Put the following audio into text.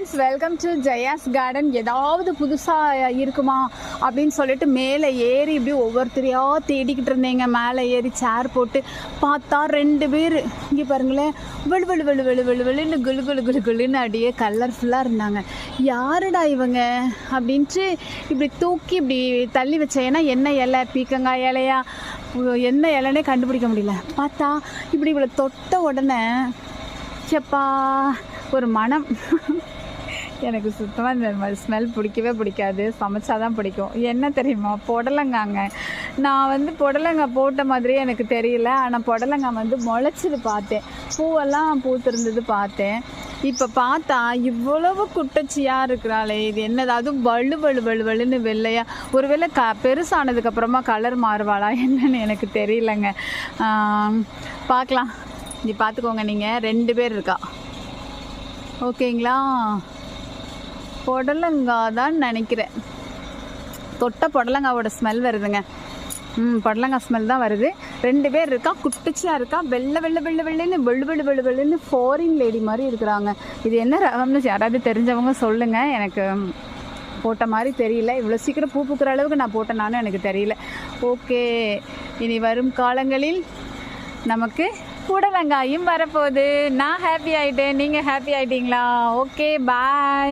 Friends welcome to Jaya's garden ஏதாவது புதுசாக இருக்குமா அப்படின்னு சொல்லிட்டு மேலே ஏறி இப்படி ஒவ்வொருத்தரையாக தேடிக்கிட்டு இருந்தேங்க. மேலே ஏறி சேர் போட்டு பார்த்தா ரெண்டு பேர். இங்கே பாருங்களேன். வெளு வெளு வெளு வெளு வெளு வெளுன்னு குழு குழு குழு குழுன்னு அப்படியே கலர்ஃபுல்லாக இருந்தாங்க. யாருடா இவங்க அப்படின்ட்டு இப்படி தூக்கி இப்படி தள்ளி வச்சேன்னா என்ன இலை? பீக்கங்காய் இலையா? என்ன இலைனே கண்டுபிடிக்க முடியல. பார்த்தா இப்படி இவ்வளோ தொட்ட உடனே சப்பா ஒரு மனம். எனக்கு சுத்தமாக இந்த மாதிரி ஸ்மெல் பிடிக்கவே பிடிக்காது. சமைச்சா தான் பிடிக்கும். என்ன தெரியுமா? புடலங்காங்க. நான் வந்து புடலங்காய் போட்ட மாதிரியே எனக்கு தெரியல. ஆனால் புடலங்காய் வந்து முளைச்சது பார்த்தேன். பூவெல்லாம் பூத்திருந்தது பார்த்தேன். இப்போ பார்த்தா இவ்வளவு குட்டச்சியாக இருக்கிறாளே. இது என்னது? அதுவும் வலு வலு வலு வலுன்னு வெள்ளையா. ஒருவேளை க பெருசானதுக்கப்புறமா கலர் மாறுவாளா என்னன்னு எனக்கு தெரியலங்க. பார்க்கலாம். இங்கே பார்த்துக்கோங்க நீங்கள் ரெண்டு பேர் இருக்கா. ஓகேங்களா? புடலங்காய் தான் நினைக்கிறேன். தொட்ட புடலங்காவோட ஸ்மெல் வருதுங்க. ம் புடலங்காய் ஸ்மெல் தான் வருது. ரெண்டு பேர் இருக்கா? குட்டிச்சியாக இருக்கா? வெள்ளை வெள்ளை வெள்ளை வெள்ளைன்னு வெள்ளு வெள்ளு வெள்ளு வெள்ளுன்னு ஃபாரின் லேடி மாதிரி இருக்கிறாங்க. இது என்ன ரகம்னு யாராவது தெரிஞ்சவங்க சொல்லுங்கள் எனக்கு போட்ட மாதிரி தெரியல. இவ்வளோ சீக்கிரம் பூ பூக்கிற அளவுக்கு நான் போட்டேனான்னு எனக்கு தெரியல. ஓகே இனி வரும் காலங்களில் நமக்கு புடலங்காயும் வரப்போகுது. நான் ஹாப்பி ஆகிட்டேன் நீங்கள் ஹாப்பி ஆகிட்டீங்களா ஓகே பாய்